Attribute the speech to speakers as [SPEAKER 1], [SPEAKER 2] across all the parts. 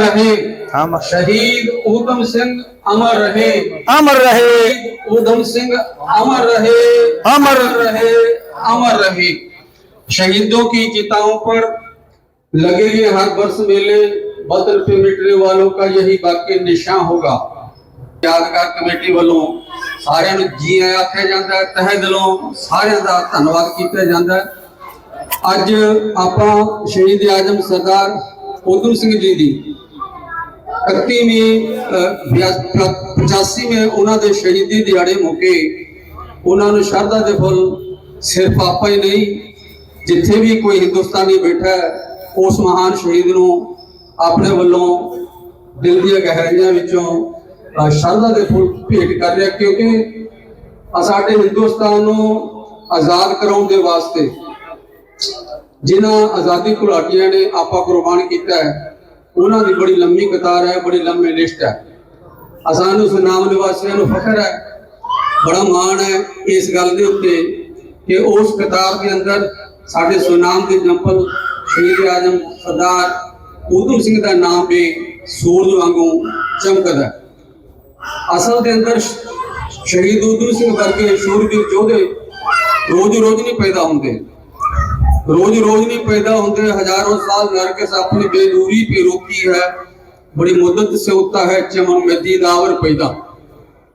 [SPEAKER 1] रहे
[SPEAKER 2] हम
[SPEAKER 1] शहीद ऊधम सिंह अमर रहे
[SPEAKER 2] अमर रहे
[SPEAKER 1] शहीद ऊधम सिंह अमर रहे
[SPEAKER 2] अमर
[SPEAKER 1] रहे अमर रहे शहीदों की चिताओं पर लगेंगे हर वर्ष मेले बदल पे मिटने वालों का यही बाकी निशान होगा ਯਾਦਗਾਰ ਕਮੇਟੀ ਵੱਲੋਂ ਸਾਰਿਆਂ ਨੂੰ ਜੀ ਆਇਆਂ ਆਖਿਆ ਜਾਂਦਾ ਹੈ ਤਹਿ ਦਿਲੋਂ ਸਾਰਿਆਂ ਦਾ ਧੰਨਵਾਦ ਕੀਤਾ ਜਾਂਦਾ ਹੈ ਅੱਜ ਆਪਾਂ ਸ਼ਹੀਦ ਆਜਮ ਸਰਦਾਰ ਉਦਮ ਸਿੰਘ ਜੀ ਦੀ 31ਵੀਂ ਅਹ, 85ਵੇਂ ਉਹਨਾਂ ਦੇ ਸ਼ਹੀਦੀ ਦਿਹਾੜੇ ਮੌਕੇ ਉਹਨਾਂ ਨੂੰ ਸ਼ਰਧਾ ਦੇ ਫੁੱਲ ਸਿਰਫ ਆਪਾਂ ਹੀ ਨਹੀਂ ਜਿੱਥੇ ਵੀ ਕੋਈ ਹਿੰਦੁਸਤਾਨੀ ਬੈਠਾ ਉਸ ਮਹਾਨ ਸ਼ਹੀਦ ਨੂੰ ਆਪਣੇ ਵੱਲੋਂ ਦਿਲ ਦੀਆਂ ਗਹਿਰਾਈਆਂ ਵਿੱਚੋਂ ਸ਼ਰਧਾ ਦੇ ਫੁੱਲ ਭੇਟ ਕਰ ਰਿਹਾ ਕਿਉਂਕਿ ਸਾਡੇ ਹਿੰਦੁਸਤਾਨ ਨੂੰ ਆਜ਼ਾਦ ਕਰਾਉਣ ਦੇ ਵਾਸਤੇ ਜਿਨ੍ਹਾਂ ਆਜ਼ਾਦੀ ਘੁਲਾਟੀਆਂ ਨੇ ਆਪਾ ਕੁਰਬਾਨ ਕੀਤਾ ਹੈ ਉਹਨਾਂ ਦੀ ਬੜੀ ਲੰਮੀ ਕਤਾਰ ਹੈ, ਬੜੀ ਲੰਮੀ ਲਿਸਟ ਹੈ। ਅਸਾਨੂੰ ਸੁਨਾਮ ਨਿਵਾਸੀਆਂ ਨੂੰ ਫਖਰ ਹੈ, ਬੜਾ ਮਾਣ ਹੈ ਇਸ ਗੱਲ ਦੇ ਉੱਤੇ ਕਿ ਉਸ ਕਤਾਰ ਦੇ ਅੰਦਰ ਸਾਡੇ ਸੁਨਾਮ ਦੇ ਜੰਪਲ ਸ਼ਹੀਦ ਆਜਮ ਸਰਦਾਰ ਊਧਮ ਸਿੰਘ ਦਾ ਨਾਮ ਵੀ ਸੂਰਜ ਵਾਂਗੂ ਚਮਕਦਾ ਹੈ। ਅਸਲ ਦੇ ਅੰਦਰ ਸ਼ਹੀਦ ਊਧਮ ਸਿੰਘ ਵਰਗੇ ਸ਼ੂਰਵੀਰ ਯੋਧੇ ਰੋਜ਼ ਰੋਜ਼ ਨਹੀਂ ਪੈਦਾ ਹੁੰਦੇ। रोज रोज नहीं पैदा होते हजारों साल नरकस अपनी बेदूरी पे रोकी है बड़ी मुद्दत से होता है चमन में दीदावर पैदा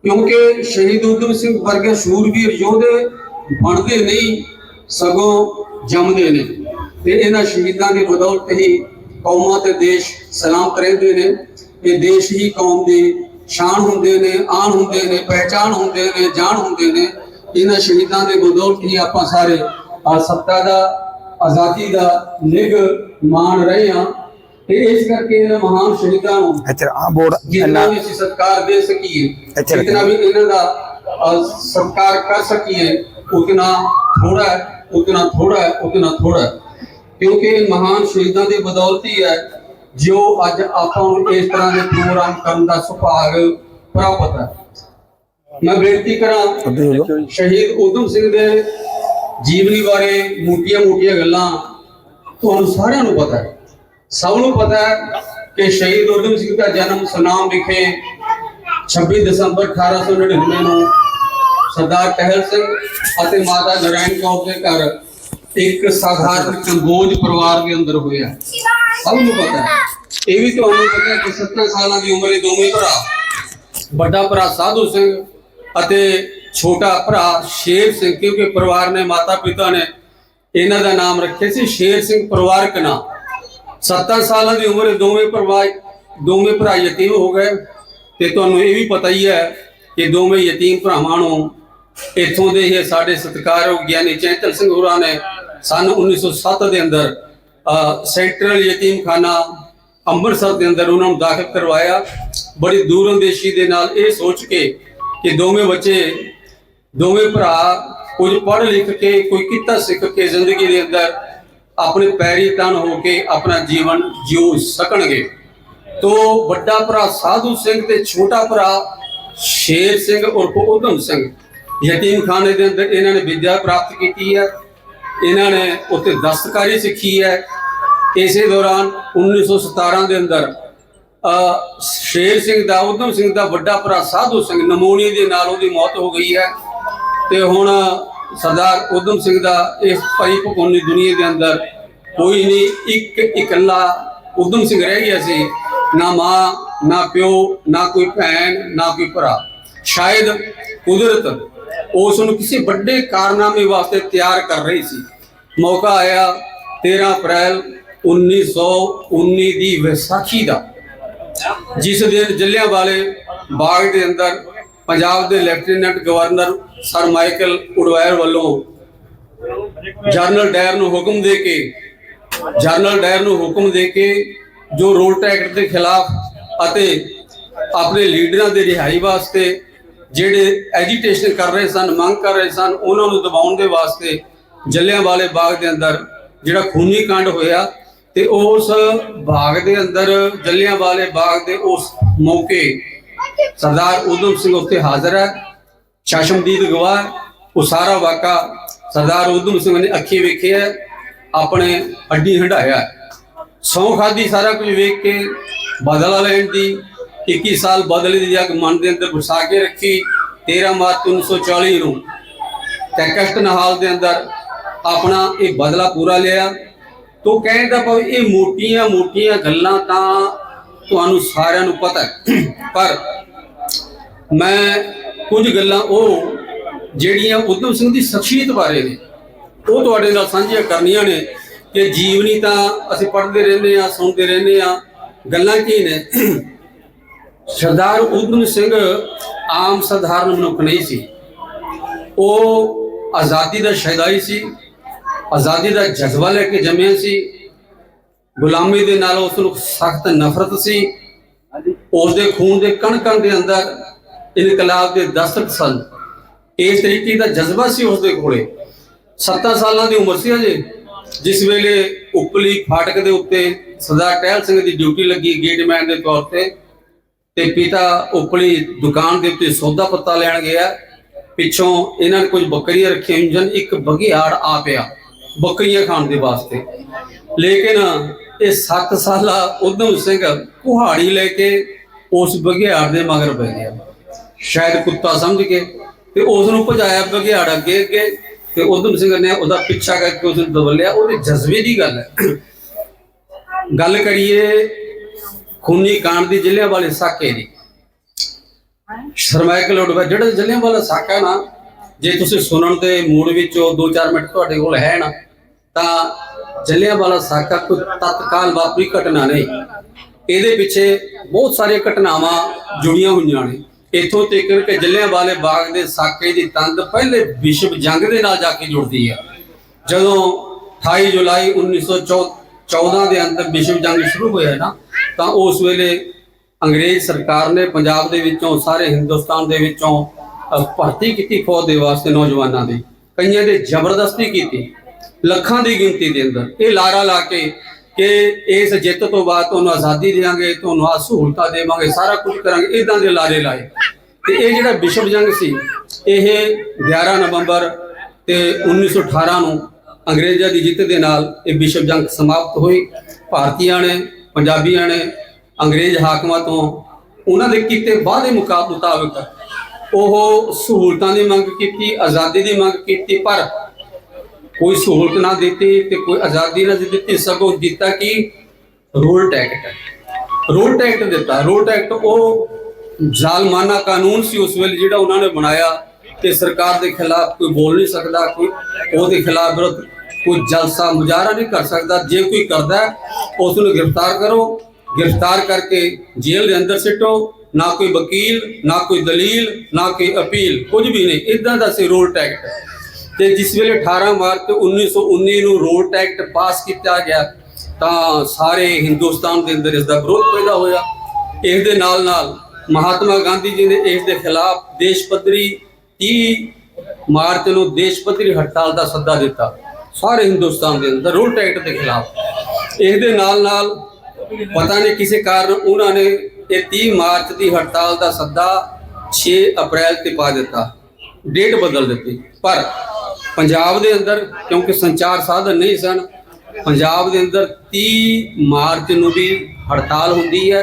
[SPEAKER 1] क्योंकि शहीद उधम सिंह वर्गे शूरवीर योधे ਬਣਦੇ ਨਹੀਂ ਸਗੋਂ ਜੰਮਦੇ ਨੇ ਤੇ ਇਹਨਾਂ ਸ਼ਹੀਦਾਂ ਦੀ ਬਦੌਲਤ ਹੀ ਕੌਮਾਂ ਤੇ ਦੇਸ਼ ਸਲਾਮਤ ਰਹਿੰਦੇ ਨੇ ਇਹ ਦੇਸ਼ ਹੀ ਕੌਮ ਦੀ ਸ਼ਾਨ ਹੁੰਦੇ ਨੇ ਆਣ ਹੁੰਦੇ ਨੇ ਪਹਿਚਾਨ ਹੁੰਦੇ ਨੇ ਜਾਣ ਹੁੰਦੇ ਨੇ ਇਹਨਾਂ ਸ਼ਹੀਦਾਂ ਦੇ ਬਦੌਲਤ ਹੀ ਆਪਾਂ ਸਾਰੇ ਆ ਸੱਤਾ ਦਾ ਆਜ਼ਾਦੀ ਦਾ ਨਿਗ ਮਾਣ ਰਹੇ ਹਾਂ ਤੇ ਇਸ ਕਰਕੇ ਇਹਨਾਂ ਮਹਾਨ ਸ਼ਹੀਦਾਂ ਨੂੰ
[SPEAKER 2] ਇੱਥੇ ਆ ਬੋਰਡ
[SPEAKER 1] ਜਿੰਨਾ ਵੀ ਅਸੀਂ ਸਤਿਕਾਰ ਦੇ ਸਕੀਏ
[SPEAKER 2] ਅੱਛਾ
[SPEAKER 1] ਜਿੰਨਾ ਵੀ ਇਹਨਾਂ ਦਾ ਸਤਿਕਾਰ ਕਰ ਸਕੀਏ ਉਤਨਾ ਥੋੜਾ ਹੈ ਉਤਨਾ ਥੋੜਾ ਹੈ ਉਤਨਾ ਥੋੜਾ ਕਿਉਂਕਿ ਇਹ ਮਹਾਨ ਸ਼ਹੀਦਾਂ ਦੀ ਬਦੌਲਤ ਹੀ ਹੈ ਜੋ ਅੱਜ ਆਪਾਂ ਨੂੰ ਇਸ ਤਰ੍ਹਾਂ ਦੇ ਪ੍ਰੋਗਰਾਮ ਕਰਨ ਦਾ ਸੁਭਾਗ ਪ੍ਰਾਪਤ ਹੈ। ਮੈਂ ਬੇਨਤੀ ਕਰਾਂ। ਸ਼ਹੀਦ ਊਧਮ ਸਿੰਘ ਦੇ ਜੀਵਨੀ ਬਾਰੇ ਮੋਟੀਆਂ-ਮੋਟੀਆਂ ਗੱਲਾਂ ਤੁਹਾਨੂੰ ਸਾਰਿਆਂ ਨੂੰ ਪਤਾ ਹੈ। ਸਭ ਨੂੰ ਪਤਾ ਹੈ ਕਿ ਸ਼ਹੀਦ ਊਧਮ ਸਿੰਘ ਦਾ ਜਨਮ ਸੁਨਾਮ ਵਿਖੇ 26 ਦਸੰਬਰ 1899 ਨੂੰ ਸਰਦਾਰ ਟਹਿਲ ਸਿੰਘ ਅਤੇ ਮਾਤਾ ਨਰਾਇਣ ਕੌਰ ਦੇ ਘਰ ਇੱਕ ਸਾਧਾਰਨ ਕੰਬੋਜ ਪਰਿਵਾਰ ਦੇ ਅੰਦਰ ਹੋਇਆ। ਸਭ ਨੂੰ ਪਤਾ ਹੈ। ਇਹ ਵੀ ਤੁਹਾਨੂੰ ਪਤਾ ਹੈ ਕਿ 70 ਸਾਲਾਂ ਦੀ ਉਮਰੇ ਦੋਵੇਂ ਭਰਾ, ਵੱਡਾ ਭਰਾ ਸਾਧੂ ਸਿੰਘ ਅਤੇ ਛੋਟਾ ਭਰਾ ਸ਼ੇਰ ਸਿੰਘ, ਕਿਉਂਕਿ ਪਰਿਵਾਰ ਨੇ ਮਾਤਾ ਪਿਤਾ ਨੇ ਇਹਨਾਂ ਦਾ ਨਾਮ ਰੱਖਿਆ ਸੀ, ਸ਼ੇਰ ਸਿੰਘ ਪਰਿਵਾਰਕ ਨਾਮ। 7 ਸਾਲਾਂ ਦੀ ਉਮਰ, ਦੋਵੇਂ ਪਰਿਵਾਰ, ਦੋਵੇਂ ਭਰਾ ਯਤੀਮ ਹੋ ਗਏ। ਤੇ ਤੁਹਾਨੂੰ ਇਹ ਵੀ ਪਤਾ ਹੀ ਹੈ ਕਿ ਦੋਵੇਂ ਯਤੀਮ ਭਰਾਵਾਂ ਨੂੰ ਇੱਥੋਂ ਦੇ ਹੀ ਸਾਡੇ ਸਤਿਕਾਰਯੋਗ ਗਿਆਨੀ ਚੈਤਨ ਸਿੰਘ ਹੋਰਾਂ ਨੇ ਸਨ 1907 ਦੇ ਅੰਦਰ ਸੈਂਟਰਲ ਯਤੀਮਖਾਨਾ ਅੰਮ੍ਰਿਤਸਰ ਦੇ ਅੰਦਰ ਉਹਨਾਂ ਨੂੰ ਦਾਖਲ ਕਰਵਾਇਆ। ਬੜੀ ਦੂਰਅੰਦੇਸ਼ੀ ਦੇ ਨਾਲ ਇਹ ਸੋਚ ਕੇ ਕਿ ਦੋਵੇਂ ਬੱਚੇ ਦੋਵੇਂ ਭਰਾ ਕੁਝ ਪੜ੍ਹ ਲਿਖ ਕੇ ਕੋਈ ਕਿੱਤਾ ਸਿੱਖ ਕੇ ਜ਼ਿੰਦਗੀ ਦੇ ਅੰਦਰ ਆਪਣੇ ਪੈਰੀ ਤਨ ਹੋ ਕੇ ਆਪਣਾ ਜੀਵਨ ਜਿਉ ਸਕਣਗੇ। ਤੋ ਵੱਡਾ ਭਰਾ ਸਾਧੂ ਸਿੰਘ ਤੇ ਛੋਟਾ ਭਰਾ ਸ਼ੇਰ ਸਿੰਘ ਉਰਫ ਉਧਮ ਸਿੰਘ। ਯਤੀਮਖਾਨੇ ਦੇ ਅੰਦਰ ਇਹਨਾਂ ਨੇ ਵਿਦਿਆ ਪ੍ਰਾਪਤ ਕੀਤੀ ਹੈ। ਇਹਨਾਂ ਨੇ ਉੱਥੇ ਦਸਤਕਾਰੀ ਸਿੱਖੀ ਹੈ। ਇਸੇ ਦੌਰਾਨ 1917 ਦੇ ਅੰਦਰ ਅ, ਸ਼ੇਰ ਸਿੰਘ ਦਾ ਉਧਮ ਸਿੰਘ ਦਾ ਵੱਡਾ ਭਰਾ ਸਾਧੂ ਸਿੰਘ ਨਮੋਨੀ ਦੇ ਨਾਲ ਉਹਦੀ ਮੌਤ ਹੋ ਗਈ ਹੈ। ਤੇ ਹੁਣ ਸਰਦਾਰ ਉਧਮ ਸਿੰਘ ਦਾ ਇਸ ਭਾਈ ਭਕੋਨੀ ਦੁਨੀਆ ਦੇ ਅੰਦਰ ਕੋਈ ਨਹੀਂ, ਇੱਕ ਇਕੱਲਾ ਉਧਮ ਸਿੰਘ ਰਹਿ ਗਿਆ ਸੀ, ਨਾ ਮਾਂ, ਨਾ ਪਿਓ, ਨਾ ਕੋਈ ਭੈਣ, ਨਾ ਕੋਈ ਭਰਾ। ਸ਼ਾਇਦ ਕੁਦਰਤ ਉਸ ਨੂੰ ਕਿਸੇ ਵੱਡੇ ਕਾਰਨਾਮੇ ਵਾਸਤੇ ਤਿਆਰ ਕਰ ਰਹੀ ਸੀ। ਮੌਕਾ ਆਇਆ 13 ਅਪ੍ਰੈਲ 1919 ਦੀ ਵਿਸਾਖੀ ਦਾ, ਜਿਸ ਦਿਨ ਜਲਿਆਂਵਾਲੇ ਬਾਗ ਦੇ ਅੰਦਰ ਪੰਜਾਬ ਦੇ lieutenant governor sir Michael O'Dwyer ਵੱਲੋਂ ਜਰਨਲ ਡਾਇਰ ਨੂੰ ਹੁਕਮ ਦੇ ਕੇ ਜਰਨਲ ਡਾਇਰ ਨੂੰ ਹੁਕਮ ਦੇ ਕੇ ਜੋ ਰੋਡ ਟੈਕਟ ਦੇ ਖਿਲਾਫ ਅਤੇ ਆਪਣੇ ਲੀਡਰਾਂ ਦੇ ਰਿਹਾਈ ਵਾਸਤੇ ਜਿਹੜੇ ਐਜੀਟੇਸ਼ਨ ਕਰ ਰਹੇ ਸਨ, ਮੰਗ ਕਰ ਰਹੇ ਸਨ, ਉਹਨਾਂ ਨੂੰ ਦਬਾਉਣ ਦੇ ਵਾਸਤੇ ਜਲਿਆਂਵਾਲੇ ਬਾਗ ਦੇ ਅੰਦਰ ਜਿਹੜਾ ਖੂਨੀ ਕਾਂਡ ਹੋਇਆ ਤੇ ਉਸ ਬਾਗ ਦੇ ਅੰਦਰ ਜਲਿਆਂਵਾਲੇ ਬਾਗ ਦੇ ਉਸ ਮੌਕੇ ਸਰਦਾਰ ਉਦਮ ਸਿੰਘ ਉੱਥੇ ਹਾਜ਼ਰ ਹੈ। ਸ਼ਾਸ਼ਮਦੀਦ ਗਵਾਹ ਉਹ ਸਾਰਾ ਵਾਕਾ ਸਰਦਾਰ ਉਦਮ ਸਿੰਘ ਨੇ ਅੱਖੀ ਵੇਖਿਆ ਆਪਣੇ ਅੱਡੀ ਹੰਡਾਇਆ ਹੈ। ਸੌ ਖਾਦੀ ਸਾਰਾ ਕੁਝ ਵੇਖ ਕੇ ਬਦਲਾ ਲੈਣ ਦੀ 21 ਸਾਲ ਬਦਲੇ ਦੀ ਜਗ ਮਨ ਦੇ ਅੰਦਰ ਵਸਾ ਕੇ ਰੱਖੀ 13 ਮਾਰਚ 1940 ਨੂੰ ਟੈਕਸਟ ਨਹਾਲ ਦੇ ਅੰਦਰ ਆਪਣਾ ਇਹ ਬਦਲਾ ਪੂਰਾ ਲਿਆ ਤੋ ਕਹਿੰਦਾ ਭਾਵੇਂ ਇਹ ਮੋਟੀਆਂ ਮੋਟੀਆਂ ਗੱਲਾਂ ਤਾਂ ਤੁਹਾਨੂੰ ਸਾਰਿਆਂ ਨੂੰ ਪਤਾ ਪਰ ਮੈਂ ਕੁਝ ਗੱਲਾਂ ਉਹ ਜਿਹੜੀਆਂ ਉਦਮ ਸਿੰਘ ਦੀ ਸ਼ਖਸੀਅਤ ਬਾਰੇ ਨੇ, ਉਹ ਤੁਹਾਡੇ ਨਾਲ ਸਾਂਝੀਆਂ ਕਰਨੀਆਂ ਨੇ ਕਿ ਜੀਵਨੀ ਤਾਂ ਅਸੀਂ ਪੜ੍ਹਦੇ ਰਹਿੰਦੇ ਆ ਸੁਣਦੇ ਰਹਿੰਦੇ ਆ ਗੱਲਾਂ ਕੀ ਨੇ? ਸਰਦਾਰ ਉਦਮ ਸਿੰਘ ਆਮ ਸਧਾਰਨ ਮਨੁੱਖ ਨਹੀਂ ਸੀ। ਉਹ ਆਜ਼ਾਦੀ ਦਾ ਸ਼ਹਿਦਾਈ ਸੀ, ਆਜ਼ਾਦੀ ਦਾ ਜਜ਼ਬਾ ਲੈ ਕੇ ਜੰਮਿਆ ਸੀ, ਗੁਲਾਮੀ ਦੇ ਨਾਲ ਉਸ ਨੂੰ ਸਖਤ ਨਫ਼ਰਤ ਸੀ, ਉਸ ਦੇ ਖੂਨ ਦੇ ਕਣ ਕਣ ਦੇ ਅੰਦਰ ਇਨਕਲਾਬ ਦੇ ਦਸਤਕ ਸਨ। ਇਸ ਤਰੀਕੇ ਦਾ ਜਜ਼ਬਾ ਸੀ ਉਸ ਦੇ ਕੋਲੇ। 7 ਸਾਲਾਂ ਦੀ ਉਮਰ ਸੀ ਅਜੇ ਜਿਸ ਵੇਲੇ ਉਪਲੀ ਫਾਟਕ ਦੇ ਉੱਤੇ ਸਰਦਾਰ ਟਹਿਲ ਸਿੰਘ ਦੀ ਡਿਊਟੀ ਲੱਗੀ ਗੇਟਮੈਨ ਦੇ ਤੌਰ ਤੇ ਤੇ ਪਿਤਾ ਉਪਲੀ ਦੁਕਾਨ ਦੇ ਉੱਤੇ ਸੌਦਾ ਪੱਤਾ ਲੈਣ ਗਿਆ। ਪਿੱਛੋਂ ਇਹਨਾਂ ਨੇ ਕੁਝ ਬੱਕਰੀਆਂ ਰੱਖੀਆਂ ਹੋਈਆਂ ਸਨ, ਇੱਕ ਬਘਿਆੜ ਆ ਪਿਆ ਬੱਕਰੀਆਂ ਖਾਣ ਦੇ ਵਾਸਤੇ। ਲੇਕਿਨ ਇਹ 7 ਸਾਲਾ ਉਦਮ ਸਿੰਘ ਕੁਹਾੜੀ ਲੈ ਕੇ ਉਸ ਬਘਿਆੜ ਦੇ ਮਗਰ ਪੈ ਗਿਆ। ਸ਼ਾਇਦ ਕੁੱਤਾ ਸਮਝ ਕੇ ਤੇ ਉਸ ਨੂੰ ਭਜਾਇਆ ਬਘਿਆੜ ਅੱਗੇ ਅੱਗੇ ਤੇ ਉਦਮ ਸਿੰਘ ਨੇ ਉਹਦਾ ਪਿੱਛਾ ਕਰਕੇ ਉਸ ਨੂੰ ਦਬਲਿਆ ਉਹਦੇ ਜਜ਼ਬੇ ਦੀ ਗੱਲ ਹੈ। ਗੱਲ ਕਰੀਏ ਖੂਨੀ ਕਾਂਡ ਦੀ ਜ਼ਿਲ੍ਹਿਆਂ ਵਾਲੇ ਸਾਕੇ ਦੀ। ਸਰਮਾਇਕ ਲੋੜਵਾ ਜਿਹੜਾ ਜ਼ਿਲ੍ਹਿਆਂ ਵਾਲਾ ਸਾਕਾ ਨਾ, ਜੇ ਤੁਸੀਂ ਸੁਣਨ ਦੇ ਮੂਡ ਵਿੱਚ ਉਹ 2-4 ਮਿੰਟ ਤੁਹਾਡੇ ਕੋਲ ਹੈ ਨਾ, ਤਾਂ ਜ਼ਿਲ੍ਹਿਆਂ ਵਾਲਾ ਸਾਕਾ ਕੋਈ ਤਤਕਾਲ ਵਾਪਰੀ ਘਟਨਾ ਨਹੀਂ। ਇਹਦੇ ਪਿੱਛੇ ਬਹੁਤ ਸਾਰੀਆਂ ਘਟਨਾਵਾਂ ਜੁੜੀਆਂ ਹੋਈਆਂ ਨੇ। ਇੱਥੋਂ ਤੱਕ ਕਿ ਜ਼ਿਲ੍ਹਿਆਂ ਵਾਲੇ ਬਾਗ ਦੇ ਸਾਕੇ ਦੀ ਤੰਦ ਪਹਿਲੇ ਵਿਸ਼ਵ ਜੰਗ ਦੇ ਨਾਲ ਜਾ ਕੇ ਜੁੜਦੀ ਹੈ ਜਦੋਂ 28 ਜੁਲਾਈ 1914 ਦੇ ਅੰਦਰ ਵਿਸ਼ਵ ਜੰਗ ਸ਼ੁਰੂ ਹੋਇਆ ਨਾ, ਤਾਂ ਉਸ ਵੇਲੇ ਅੰਗਰੇਜ਼ ਸਰਕਾਰ ਨੇ ਪੰਜਾਬ ਦੇ ਵਿੱਚੋਂ, ਸਾਰੇ ਹਿੰਦੁਸਤਾਨ ਦੇ ਵਿੱਚੋਂ ਭਰਤੀ ਕੀਤੀ ਫੌਜ ਦੇ ਵਾਸਤੇ ਨੌਜਵਾਨਾਂ ਦੀ। ਕਈਆਂ ਦੇ ਜ਼ਬਰਦਸਤੀ ਕੀਤੀ, ਲੱਖਾਂ ਦੀ ਗਿਣਤੀ ਦੇ ਅੰਦਰ। ਇਹ ਲਾਰਾ ਲਾ ਕੇ ਕਿ ਇਸ ਜਿੱਤ ਤੋਂ ਬਾਅਦ ਤੁਹਾਨੂੰ ਆਜ਼ਾਦੀ ਦੇਵਾਂਗੇ ਤੁਹਾਨੂੰ ਆ ਸਹੂਲਤਾਂ ਦੇਵਾਂਗੇ, ਸਾਰਾ ਕੁਝ ਕਰਾਂਗੇ ਇਦਾਂ ਦੇ ਲਾਰੇ ਲਾਏ। ਤੇ ਇਹ ਜਿਹੜਾ ਵਿਸ਼ਵ ਜੰਗ ਸੀ, ਇਹ 11 ਨਵੰਬਰ ਤੇ 1918 ਨੂੰ ਅੰਗਰੇਜ਼ਾਂ ਦੀ ਜਿੱਤ ਦੇ ਨਾਲ ਇਹ ਵਿਸ਼ਵ ਜੰਗ ਸਮਾਪਤ ਹੋਈ। ਭਾਰਤੀਆਂ ਨੇ, ਪੰਜਾਬੀਆਂ ਨੇ, ਅੰਗਰੇਜ਼ ਹਾਕਮਾਂ ਤੋਂ ਉਹਨਾਂ ਦੇ ਕੀਤੇ ਵਾਅਦੇ ਮੁਕਾਬ ਮੁਤਾਬਕ ਉਹ ਸਹੂਲਤਾਂ ਦੀ ਮੰਗ ਕੀਤੀ, ਆਜ਼ਾਦੀ ਦੀ ਮੰਗ ਕੀਤੀ, ਪਰ ਕੋਈ ਸਹੂਲਤ ਨਾ ਦਿੱਤੀ ਤੇ ਕੋਈ ਆਜ਼ਾਦੀ ਨਾ ਦਿੱਤੀ ਸਗੋਂ ਦਿੱਤਾ ਕਿ ਰੋਲ ਟੈਕਟ ਰੋਲ ਟੈਕਟ ਦਿੱਤਾ। ਰੋਲ ਟੈਕਟ ਉਹ ਜ਼ਾਲਮਾਨਾ ਕਾਨੂੰਨ ਸੀ ਉਸ ਵੇਲੇ ਜਿਹੜਾ ਉਹਨਾਂ ਨੇ ਬਣਾਇਆ ਕਿ ਸਰਕਾਰ ਦੇ ਖਿਲਾਫ ਕੋਈ ਬੋਲ ਨਹੀਂ ਸਕਦਾ ਕੋਈ ਉਹਦੇ ਖਿਲਾਫ ਵਿਰੋਧ ਕੋਈ ਜਲਸਾ ਮੁਜ਼ਾਹਰਾ ਨਹੀਂ ਕਰ ਸਕਦਾ। ਜੇ ਕੋਈ ਕਰਦਾ ਹੈ, ਉਸ ਨੂੰ ਗ੍ਰਿਫਤਾਰ ਕਰੋ। ਗ੍ਰਿਫਤਾਰ ਕਰਕੇ ਜੇਲ੍ਹ ਦੇ ਅੰਦਰ ਸਿੱਟੋ। ਨਾ ਕੋਈ ਵਕੀਲ ਨਾ ਕੋਈ ਦਲੀਲ ਨਾ ਕੋਈ ਅਪੀਲ ਕੁਝ ਵੀ ਨਹੀਂ। ਇਦਾਂ ਦਾ ਸੀ ਰੋਲ ਟੈਕਟ। ਤੇ ਜਿਸ ਵੇਲੇ 18 ਮਾਰਚ 1919 ਨੂੰ ਰੋਡ ਐਕਟ ਪਾਸ ਕੀਤਾ ਗਿਆ, ਤਾਂ ਸਾਰੇ ਹਿੰਦੁਸਤਾਨ ਦੇ ਅੰਦਰ ਇਸ ਦਾ ਵਿਰੋਧ ਪੈਦਾ ਹੋਇਆ। ਇਸ ਦੇ ਨਾਲ ਨਾਲ ਮਹਾਤਮਾ ਗਾਂਧੀ ਜੀ ਨੇ ਇਸ ਦੇ ਖਿਲਾਫ ਦੇਸ਼ ਪੱਧਰੀ 30 ਮਾਰਚ ਨੂੰ ਦੇਸ਼ ਪੱਧਰੀ ਹੜਤਾਲ ਦਾ ਸੱਦਾ ਦਿੱਤਾ, ਸਾਰੇ ਹਿੰਦੁਸਤਾਨ ਦੇ ਅੰਦਰ ਰੋਡ ਐਕਟ ਦੇ ਖਿਲਾਫ। ਇਸ ਦੇ ਨਾਲ ਨਾਲ ਪਤਾ ਨਹੀਂ ਕਿਸੇ ਕਾਰਨ ਉਹਨਾਂ ਨੇ ਇਹ 30 ਮਾਰਚ ਦੀ ਹੜਤਾਲ ਦਾ ਸੱਦਾ 6 ਅਪ੍ਰੈਲ ਤੇ ਪਾ ਦਿੱਤਾ, ਡੇਟ ਬਦਲ ਦਿੱਤੀ। ਪਰ ਪੰਜਾਬ ਦੇ ਅੰਦਰ, ਕਿਉਂਕਿ ਸੰਚਾਰ ਸਾਧਨ ਨਹੀਂ ਸਨ, ਪੰਜਾਬ ਦੇ ਅੰਦਰ 30 ਮਾਰਚ ਨੂੰ ਵੀ ਹੜਤਾਲ ਹੁੰਦੀ ਹੈ।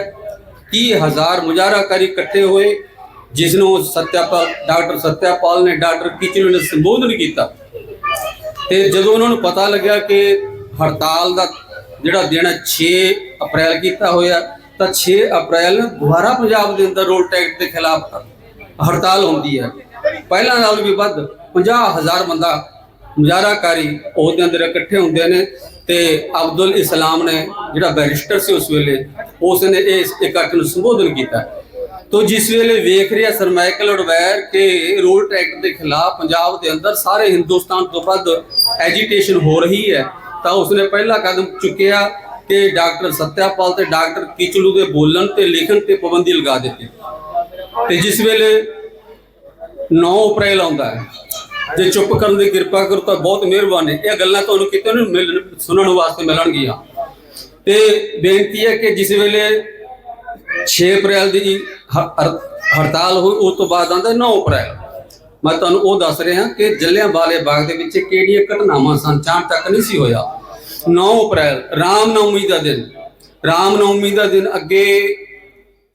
[SPEAKER 1] 30000 ਮੁਜ਼ਾਹਰਾਕਾਰੀ ਇਕੱਠੇ ਹੋਏ, ਜਿਸ ਨੂੰ ਸਤਿਆਪਾਲ, ਡਾਕਟਰ ਸਤਿਆਪਾਲ ਨੇ ਡਾਕਟਰ ਕਿਚਲੂ ਨੇ ਸੰਬੋਧਨ ਕੀਤਾ। ਤੇ ਜਦੋਂ ਉਹਨਾਂ ਨੂੰ ਪਤਾ ਲੱਗਿਆ ਕਿ ਹੜਤਾਲ ਦਾ ਜਿਹੜਾ ਦਿਨ ਹੈ 6 ਅਪ੍ਰੈਲ ਕੀਤਾ ਹੋਇਆ, ਤਾਂ 6 ਅਪ੍ਰੈਲ ਨੂੰ ਦੁਬਾਰਾ ਪੰਜਾਬ ਦੇ ਅੰਦਰ ਰੋਲ ਟੈਕਸ ਦੇ ਖਿਲਾਫ ਹੜਤਾਲ ਹੁੰਦੀ ਹੈ। ਪਹਿਲਾਂ ਨਾਲ ਵੀ ਵੱਧ 50000 ਬੰਦਾ ਮੁਜ਼ਾਹਰਾਕਾਰੀ ਉਹਦੇ ਅੰਦਰ ਇਕੱਠੇ ਹੁੰਦੇ ਨੇ ਤੇ ਅਬਦੁਲ ਇਸਲਾਮ ਨੇ ਜਿਹੜਾ ਬੈਰਿਸਟਰ ਸੀ ਉਸ ਵੇਲੇ ਉਸ ਨੇ ਇਸ ਇਕੱਠ ਨੂੰ ਸੰਬੋਧਨ ਕੀਤਾ। ਤੋ ਜਿਸ ਵੇਲੇ ਵੇਖ ਰਿਹਾ ਸਰਮਾਇਕ ਲੜਵੈਰ ਕਿ ਰੋਲ ਟੈਕਟ ਦੇ ਖਿਲਾਫ ਪੰਜਾਬ ਦੇ ਅੰਦਰ ਸਾਰੇ ਹਿੰਦੁਸਤਾਨ ਤੋਂ ਵੱਧ ਐਜੀਟੇਸ਼ਨ ਹੋ ਰਹੀ ਹੈ, ਤਾਂ ਉਸਨੇ ਪਹਿਲਾ ਕਦਮ ਚੁੱਕਿਆ ਕਿ ਡਾਕਟਰ ਸਤਿਆਪਾਲ ਤੇ ਡਾਕਟਰ ਕਿਚਲੂ ਦੇ ਬੋਲਣ ਤੇ ਲਿਖਣ ਤੇ ਪਾਬੰਦੀ ਲਗਾ ਦਿੱਤੀ। ਤੇ ਜਿਸ ਵੇਲੇ 9 ਅਪ੍ਰੈਲ ਆਉਂਦਾ ਹੈ। ਜੇ ਚੁੱਪ ਕਰਨ ਦੀ ਕਿਰਪਾ ਕਰੋ ਤਾਂ ਬਹੁਤ ਮਿਹਰਬਾਨੀ। ਇਹ ਗੱਲਾਂ ਤੁਹਾਨੂੰ ਕਿਤੇ ਨੂੰ ਮਿਲਣ ਸੁਣਨ ਵਾਸਤੇ ਮਿਲਣਗੀਆਂ। ਤੇ ਬੇਨਤੀ ਹੈ ਕਿ ਜਿਸ ਵੇਲੇ 6 ਅਪ੍ਰੈਲ ਦੀ ਹਰ- ਹੜਤਾਲ ਹੋਈ, ਉਸ ਤੋਂ ਬਾਅਦ ਆਉਂਦਾ 9 ਅਪ੍ਰੈਲ। ਮੈਂ ਤੁਹਾਨੂੰ ਉਹ ਦੱਸ ਰਿਹਾ ਕਿ ਜੱਲਿਆਂ ਵਾਲੇ ਬਾਗ ਦੇ ਵਿੱਚ ਕਿਹੜੀਆਂ ਘਟਨਾਵਾਂ ਸਨ ਚਾਂ ਤੱਕ ਨਹੀਂ ਸੀ ਹੋਇਆ। 9 ਅਪ੍ਰੈਲ ਰਾਮ ਨੌਮੀ ਦਾ ਦਿਨ। ਰਾਮ ਨੌਮੀ ਦਾ ਦਿਨ ਅੱਗੇ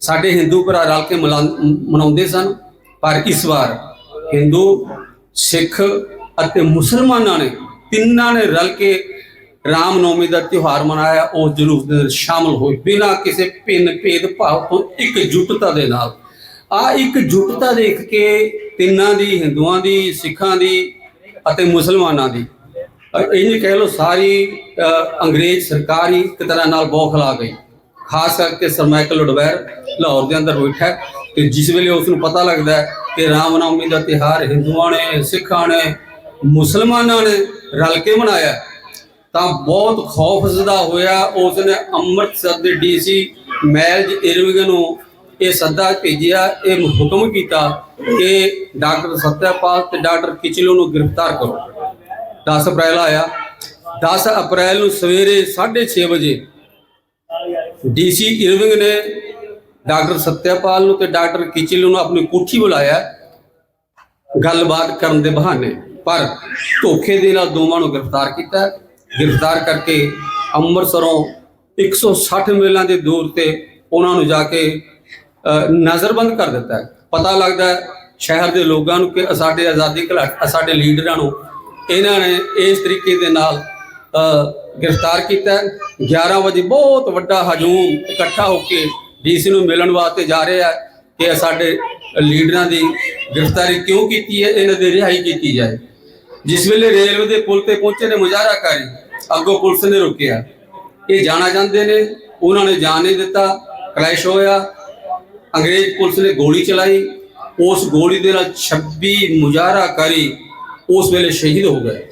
[SPEAKER 1] ਸਾਡੇ ਹਿੰਦੂ ਭਰਾ ਰਲ ਕੇ ਮਲਾ- ਮਨਾਉਂਦੇ ਸਨ, ਪਰ ਇਸ ਵਾਰ ਹਿੰਦੂ ਸਿੱਖ ਅਤੇ ਮੁਸਲਮਾਨਾਂ ਨੇ ਤਿੰਨਾਂ ਨੇ ਰਲ ਕੇ ਰਾਮ ਨੌਮੀ ਦਾ ਤਿਉਹਾਰ ਮਨਾਇਆ। ਉਸ ਜਲੂਸ ਦੇ ਵਿੱਚ ਸ਼ਾਮਲ ਹੋਏ। ਬਿਨਾਂ ਕਿਸੇ ਭਿੰਨ ਭੇਦ ਭਾਵ ਤੋਂ ਇਕਜੁੱਟਤਾ ਦੇ ਨਾਲ। ਆ ਇਕਜੁੱਟਤਾ ਦੇਖ ਕੇ ਤਿੰਨਾਂ ਦੀ ਹਿੰਦੂਆਂ ਦੀ ਸਿੱਖਾਂ ਦੀ ਅਤੇ ਮੁਸਲਮਾਨਾਂ ਦੀ ਅ, ਇਹ ਕਹਿ ਲਓ ਸਾਰੀ ਅ, ਅੰਗਰੇਜ਼ ਸਰਕਾਰ ਹੀ ਇੱਕ ਤਰ੍ਹਾਂ ਨਾਲ ਬੌਖਲਾ ਗਈ। ਖਾਸ ਕਰਕੇ ਸਰ ਮਾਈਕਲ ਉਡਵੈਰ ਲਾਹੌਰ ਦੇ ਅੰਦਰ ਬੈਠਾ ਹੈ ਤੇ ਜਿਸ ਵੇਲੇ ਉਸ ਨੂੰ ਪਤਾ ਲੱਗਦਾ ਹੈ ਕਿ ਰਾਮਨੌਮੀ ਦਾ ਤਿਹਾਰ ਹਿੰਦੂਆਂ ਨੇ, ਸਿੱਖਾਂ ਨੇ, ਮੁਸਲਮਾਨਾਂ ਨੇ ਰਲ ਕੇ ਮਨਾਇਆ। ਤਾਂ ਬਹੁਤ ਖੌਫਜ਼ਦਾ ਹੋਇਆ। ਉਸ ਨੇ ਅੰਮ੍ਰਿਤਸਰ ਦੇ ਡੀਸੀ ਮੈਲਜ ਇਰਵਿੰਗ ਨੂੰ ਇਹ ਸੱਦਾ ਭੇਜਿਆ, ਇਹ ਹੁਕਮ ਕੀਤਾ ਕਿ ਡਾਕਟਰ ਸਤਿਆਪਾਲ ਤੇ ਡਾਕਟਰ ਕਿਚਲੂ ਨੂੰ ਗ੍ਰਿਫਤਾਰ ਕਰੋ। 10 ਅਪ੍ਰੈਲ ਆਇਆ। 10 ਅਪ੍ਰੈਲ ਨੂੰ ਸਵੇਰੇ 6:30 ਵਜੇ ਡੀਸੀ ਇਰਵਿੰਗ ਨੇ ਡਾਕਟਰ ਸਤਿਆਪਾਲ ਨੂੰ ਤੇ ਡਾਕਟਰ ਕਿਚਲੂ ਨੂੰ ਆਪਣੀ ਕੋਠੀ ਬੁਲਾਇਆ। ਗੱਲਬਾਤ ਕਰਨ ਦੇ ਬਹਾਨੇ ਪਰ ਧੋਖੇ ਦੇ ਨਾਲ ਦੋਵਾਂ ਨੂੰ ਗ੍ਰਿਫਤਾਰ ਕੀਤਾ। ਗ੍ਰਿਫਤਾਰ ਕਰਕੇ ਅੰਮ੍ਰਿਤਸਰੋਂ 160 ਮੀਲਾਂ ਦੇ ਦੂਰ ਤੇ ਉਹਨਾਂ ਨੂੰ ਜਾ ਕੇ ਨਜ਼ਰਬੰਦ ਕਰ ਦਿੱਤਾ। ਪਤਾ ਲੱਗਦਾ ਸ਼ਹਿਰ ਦੇ ਲੋਕਾਂ ਨੂੰ ਕਿ ਸਾਡੇ ਆਜ਼ਾਦੀ ਘੁਲਾਟ ਸਾਡੇ ਲੀਡਰਾਂ ਨੂੰ ਇਹਨਾਂ ਨੇ ਇਸ ਤਰੀਕੇ ਦੇ ਨਾਲ ਅ, ਗ੍ਰਿਫਤਾਰ ਕੀਤਾ। ਹੈ। 11 ਵਜੇ ਬਹੁਤ ਵੱਡਾ ਹਜੂਮ ਇਕੱਠਾ ਹੋ ਕੇ ਡੀਸੀ ਨੂੰ ਮਿਲਣ ਵਾਸਤੇ ਜਾ ਰਿਹਾ ਹੈ ਕਿ ਸਾਡੇ ਲੀਡਰਾਂ ਦੀ ਗ੍ਰਿਫਤਾਰੀ ਕਿਉਂ ਕੀਤੀ ਹੈ, ਇਹਨਾਂ ਦੀ ਰਿਹਾਈ ਕੀਤੀ ਜਾਏ। ਜਿਸ ਵੇਲੇ ਰੇਲਵੇ ਦੇ ਪੁਲ ਤੇ ਪਹੁੰਚੇ ਨੇ ਮੁਜ਼ਾਹਰਾਕਾਰੀ, ਅੱਗੋਂ ਪੁਲਿਸ ਨੇ ਰੋਕਿਆ। ਇਹ ਜਾਣਾ ਚਾਹੁੰਦੇ ਨੇ, ਉਹਨਾਂ ਨੇ ਜਾਣ ਨਹੀਂ ਦਿੱਤਾ, ਕਲੈਸ਼ ਹੋਇਆ। ਅੰਗਰੇਜ਼ ਪੁਲਿਸ ਨੇ ਗੋਲੀ ਚਲਾਈ। ਉਸ ਗੋਲੀ ਦੇ ਨਾਲ 26 ਮੁਜ਼ਾਹਰਾਕਾਰੀ ਉਸ ਵੇਲੇ ਸ਼ਹੀਦ ਹੋ ਗਏ।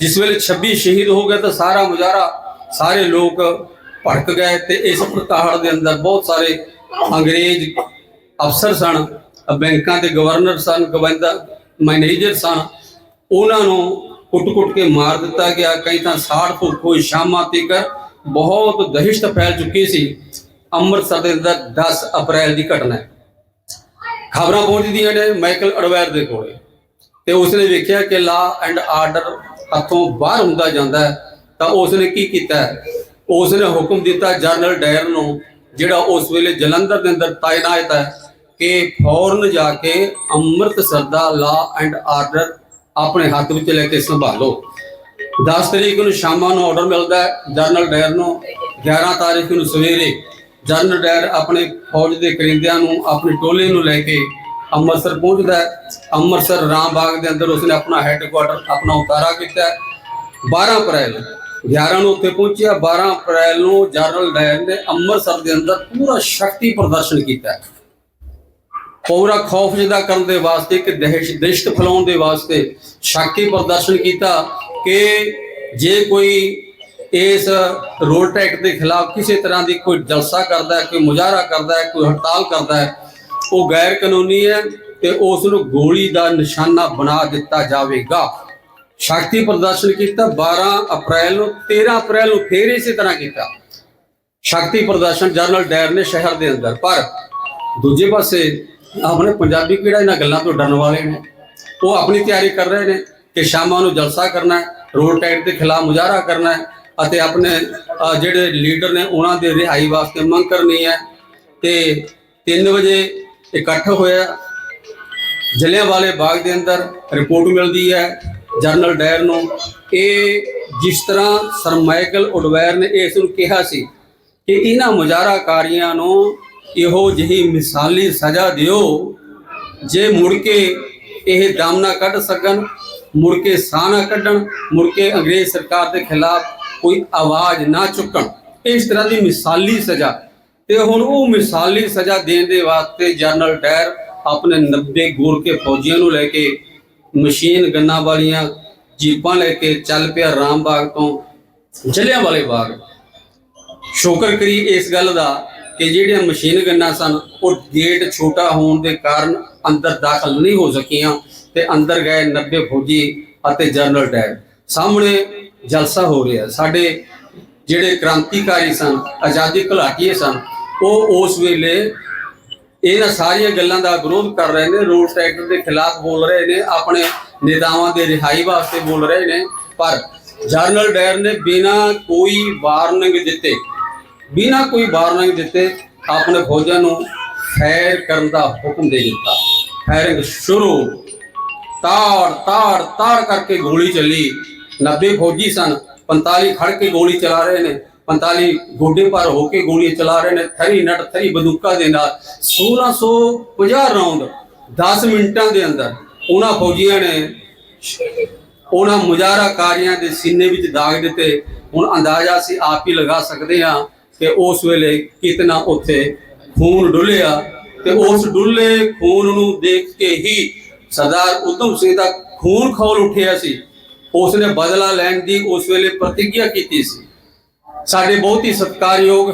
[SPEAKER 1] ਜਿਸ ਵੇਲੇ 26 ਸ਼ਹੀਦ ਹੋ ਗਏ ਤਾਂ ਸਾਰਾ ਮੁਜ਼ਾਹਰਾ, ਸਾਰੇ ਲੋਕ ਭੜਕ ਗਏ ਤੇ ਇਸ ਪ੍ਰਤਾਹੜ ਦੇ ਅੰਦਰ ਬਹੁਤ ਸਾਰੇ ਅੰਗਰੇਜ਼ ਅਫਸਰ ਸਨ, ਬੈਂਕਾਂ ਦੇ ਗਵਰਨਰ ਸਨ ਗਵੰਦਾ ਮੈਨੇਜਰ ਸਨ। ਉਹਨਾਂ ਨੂੰ ਕੁੱਟ-ਕੁੱਟ ਕੇ ਮਾਰ ਦਿੱਤਾ ਗਿਆ। ਕਈ ਤਾਂ ਸਾੜ ਭੁੱਖ ਹੋਈ, ਸ਼ਾਮਾਂ ਤੱਕ ਬਹੁਤ ਦਹਿਸ਼ਤ ਫੈਲ ਚੁੱਕੀ ਸੀ। ਅੰਮ੍ਰਿਤਸਰ ਦੇ ਅੰਦਰ 10 ਅਪ੍ਰੈਲ ਦੀ ਘਟਨਾ ਹੈ। ਖਬਰਾਂ ਪਹੁੰਚਦੀਆਂ ਨੇ ਮਾਈਕਲ ਅਡਵੈਰ ਦੇ ਕੋਲੇ। ਤੇ ਉਸਨੇ ਵੇਖਿਆ ਕਿ ਲਾ ਐਂਡ ਆਰਡਰ ਹੱਥੋਂ ਬਾਹਰ ਹੁੰਦਾ ਜਾਂਦਾ ਹੈ। ਤਾਂ ਉਸਨੇ ਕੀ ਕੀਤਾ ਹੈ? ਉਸਨੇ ਹੁਕਮ ਦਿੱਤਾ ਜਨਰਲ ਡਾਇਰ ਨੂੰ, ਜਿਹੜਾ ਉਸ ਵੇਲੇ ਜਲੰਧਰ ਦੇ ਅੰਦਰ ਤਾਇਨਾਤ ਹੈ, ਕਿ ਫੌਰਨ ਜਾ ਕੇ ਅੰਮ੍ਰਿਤਸਰ ਦਾ ਲਾ ਐਂਡ ਆਰਡਰ ਆਪਣੇ ਹੱਥ ਵਿੱਚ ਲੈ ਕੇ ਸੰਭਾਲੋ। 10 ਤਰੀਕ ਨੂੰ ਸ਼ਾਮਾਂ ਨੂੰ ਆਰਡਰ ਮਿਲਦਾ ਹੈ, ਜਨਰਲ ਡਾਇਰ ਨੂੰ 11 ਤਾਰੀਖ ਨੂੰ ਸਵੇਰੇ। ਜਨਰਲ ਡਾਇਰ ਆਪਣੇ ਫੌਜ ਦੇ ਕਰਿੰਦਿਆਂ ਨੂੰ, ਆਪਣੀ ਟੋਲੇ ਨੂੰ ਲੈ ਕੇ ਅੰਮ੍ਰਿਤਸਰ ਪਹੁੰਚਦਾ ਹੈ। ਅੰਮ੍ਰਿਤਸਰ ਰਾਮਬਾਗ ਦੇ ਅੰਦਰ ਉਸਨੇ ਆਪਣਾ ਹੈੱਡਕੁਆਟਰ ਆਪਣਾ ਉਤਾਰਾ ਕੀਤਾ ਹੈ। 12 ਅਪ੍ਰੈਲ 11 ਨੂੰ ਉੱਥੇ ਪਹੁੰਚਿਆ 12 ਅਪ੍ਰੈਲ ਨੂੰ ਜਨਰਲ ਡਾਇਰ ਨੇ ਅੰਮ੍ਰਿਤਸਰ ਦੇ ਅੰਦਰ ਪੂਰਾ ਸ਼ਕਤੀ ਪ੍ਰਦਰਸ਼ਨ ਕੀਤਾ। ਪੂਰਾ ਖੌਫ ਜਿਦਾ ਕਰਨ ਦੇ ਵਾਸਤੇ ਇੱਕ ਦਹਿਸ਼, ਦਹਿਸ਼ਤ ਫੈਲਾਉਣ ਦੇ ਵਾਸਤੇ ਸ਼ਾਕੀ ਪ੍ਰਦਰਸ਼ਨ ਕੀਤਾ ਕਿ ਜੇ ਕੋਈ ਇਸ ਰੋਡ ਟੈਕ ਦੇ ਖਿਲਾਫ ਕਿਸੇ ਤਰ੍ਹਾਂ ਦੀ ਕੋਈ ਜਲਸਾ ਕਰਦਾ ਹੈ, ਕੋਈ ਮੁਜ਼ਾਹਰਾ ਕਰਦਾ ਹੈ, ਕੋਈ ਹੜਤਾਲ ਕਰਦਾ ਹੈ, ਉਹ ਗੈਰ ਕਾਨੂੰਨੀ ਹੈ ਤੇ ਉਸ ਨੂੰ ਗੋਲੀ ਦਾ ਨਿਸ਼ਾਨਾ ਬਣਾ ਦਿੱਤਾ ਜਾਵੇਗਾ। ਸ਼ਕਤੀ ਪ੍ਰਦਰਸ਼ਨ ਕੀਤਾ 12 ਅਪ੍ਰੈਲ ਨੂੰ 13 ਅਪ੍ਰੈਲ ਨੂੰ ਫੇਰ ਇਸੇ ਤਰ੍ਹਾਂ ਕੀਤਾ। ਸ਼ਕਤੀ ਪ੍ਰਦਰਸ਼ਨ ਜਨਰਲ ਡਾਇਰ ਨੇ ਸ਼ਹਿਰ ਦੇ ਅੰਦਰ, ਪਰ ਦੂਜੇ ਪਾਸੇ ਆਪਣੇ ਪੰਜਾਬੀ ਕਿਹੜਾ ਇਹਨਾਂ ਗੱਲਾਂ ਤੋਂ ਡਰਨ ਵਾਲੇ ਨੇ? ਉਹ ਆਪਣੀ ਤਿਆਰੀ ਕਰ ਰਹੇ ਨੇ ਕਿ ਸ਼ਾਮਾਂ ਨੂੰ ਜਲਸਾ ਕਰਨਾ ਹੈ, ਰੋਡ ਟੈਕ ਦੇ ਖਿਲਾਫ ਮੁਜ਼ਾਹਰਾ ਕਰਨਾ ਹੈ ਅਤੇ ਆਪਣੇ ਜਿਹੜੇ ਲੀਡਰ ਨੇ ਉਹਨਾਂ ਦੇ ਰਿਹਾਈ ਵਾਸਤੇ ਮੰਗ ਕਰਨੀ ਹੈ ਤੇ 3 ਵਜੇ ਇਕੱਠ ਹੋਇਆ ਜਲਿਆਂਵਾਲੇ ਬਾਗ ਦੇ ਅੰਦਰ ਰਿਪੋਰਟ ਮਿਲਦੀ ਹੈ। ਜਨਰਲ ਡਾਇਰ ਨੂੰ, ਇਹ ਜਿਸ ਤਰ੍ਹਾਂ ਸਰ ਮਾਈਕਲ ਉਡਵੈਰ ਨੇ ਇਸ ਨੂੰ ਕਿਹਾ ਸੀ ਕਿ ਇਹਨਾਂ ਮੁਜ਼ਾਹਰਾਕਾਰੀਆਂ ਨੂੰ ਇਹੋ ਜਿਹੀ ਮਿਸਾਲੀ ਸਜ਼ਾ ਦਿਓ, ਜੇ ਮੁੜ ਕੇ ਇਹ ਦਮ ਨਾ ਕੱਢ ਸਕਣ, ਮੁੜ ਕੇ ਸਾਹ ਨਾ ਕੱਢਣ, ਮੁੜ ਕੇ ਅੰਗਰੇਜ਼ ਸਰਕਾਰ ਦੇ ਖਿਲਾਫ ਕੋਈ ਆਵਾਜ਼ ਨਾ ਚੁੱਕਣ। ਇਸ ਤਰ੍ਹਾਂ ਦੀ ਮਿਸਾਲੀ ਸਜ਼ਾ। ਤੇ ਹੁਣ ਉਹ ਮਿਸਾਲੀ ਸਜ਼ਾ ਦੇਣ ਦੇ ਵਾਸਤੇ ਜਨਰਲ ਡਾਇਰ ਆਪਣੇ 90 ਗੋਰ ਕੇ ਫੌਜੀਆਂ ਨੂੰ ਲੈ ਕੇ ਮਸ਼ੀਨ ਗੰਨਾਂ ਵਾਲੀਆਂ ਜੀਪਾਂ ਲੈ ਕੇ ਚੱਲ ਪਿਆ ਰਾਮਬਾਗ ਤੋਂ ਜਲਿਆਂਵਾਲੇ ਬਾਗ। ਸ਼ੁਕਰ ਕਰੀ ਇਸ ਗੱਲ ਦਾ ਕਿ ਜਿਹੜੀਆਂ ਮਸ਼ੀਨ ਗੰਨਾਂ ਸਨ, ਉਹ ਗੇਟ ਛੋਟਾ ਹੋਣ ਦੇ ਕਾਰਨ ਅੰਦਰ ਦਾਖਲ ਨਹੀਂ ਹੋ ਸਕੀਆਂ ਤੇ ਅੰਦਰ ਗਏ 90 ਫੌਜੀ ਅਤੇ ਜਨਰਲ ਡਾਇਰ ਸਾਹਮਣੇ ਜਲਸਾ ਹੋ ਰਿਹਾ। ਸਾਡੇ ਜਿਹੜੇ ਕ੍ਰਾਂਤੀਕਾਰੀ ਸਨ, ਆਜ਼ਾਦੀ ਘੁਲਾਟੀਏ ਸਨ, ਉਹ ਉਸ ਵੇਲੇ ਇਹਨਾਂ ਸਾਰੀਆਂ ਗੱਲਾਂ ਦਾ ਵਿਰੋਧ ਕਰ ਰਹੇ ਨੇ, ਰੋਡ ਟੈਕਸ ਦੇ ਖਿਲਾਫ ਬੋਲ ਰਹੇ ਨੇ, ਆਪਣੇ ਨੇਤਾਵਾਂ ਦੇ ਰਿਹਾਈ ਵਾਸਤੇ ਬੋਲ ਰਹੇ ਨੇ। ਪਰ ਜਨਰਲ ਡਾਇਰ ਨੇ ਬਿਨਾ ਕੋਈ ਵਾਰਨਿੰਗ ਦਿੱਤੇ, ਬਿਨਾ ਕੋਈ ਵਾਰਨਿੰਗ ਦਿੱਤੇ, ਆਪਣੇ ਫੌਜਾਂ ਨੂੰ ਫਾਇਰ ਕਰਨ ਦਾ ਹੁਕਮ ਦੇ ਦਿੱਤਾ। ਫਾਇਰਿੰਗ ਸ਼ੁਰੂ, ਤਾੜ ਤਾੜ ਤਾੜ ਕਰਕੇ ਗੋਲੀ ਚੱਲੀ। 90 ਫੌਜੀ ਸਨ 45 ਖੜ ਕੇ ਗੋਲੀ ਚਲਾ ਰਹੇ ਨੇ। 45 ਗੋਡੇ ਪਰ ਹੋ ਕੇ ਗੋਲੀਆਂ ਚਲਾ ਰਹੇ ਨੇ, ਥਰੀ ਨਟ, ਥਰੀ ਬੰਦੂਕਾਂ ਦੇ ਨਾਲ। 1650 ਰਾਉਂਡ 10 ਮਿੰਟਾਂ ਦੇ ਅੰਦਰ ਉਹਨਾਂ ਫੌਜੀਆਂ ਨੇ ਉਹਨਾਂ ਮੁਜ਼ਾਹਰਾਕਾਰੀਆਂ ਦੇ ਸੀਨੇ ਵਿੱਚ ਦਾਗ ਦਿੱਤੇ। ਹੁਣ ਅੰਦਾਜ਼ਾ ਅਸੀਂ ਆਪ ਹੀ ਲਗਾ ਸਕਦੇ ਹਾਂ ਕਿ ਉਸ ਵੇਲੇ ਕਿਤਨਾ ਉੱਥੇ ਖੂਨ ਡੁੱਲਿਆ ਤੇ ਉਸ ਡੁੱਲੇ ਖੂਨ ਨੂੰ ਦੇਖ ਕੇ ਹੀ ਸਰਦਾਰ ਉਦਮ ਸਿੰਘ ਦਾ ਖੂਨ ਖੌਲ ਉੱਠਿਆ ਸੀ। ਉਸ ਨੇ ਬਦਲਾ ਲੈਣ ਦੀ ਉਸ ਵੇਲੇ ਪ੍ਰਤੀਗਿਆ ਕੀਤੀ ਸੀ। ਸਾਡੇ ਬਹੁਤ ਹੀ ਸਤਿਕਾਰਯੋਗ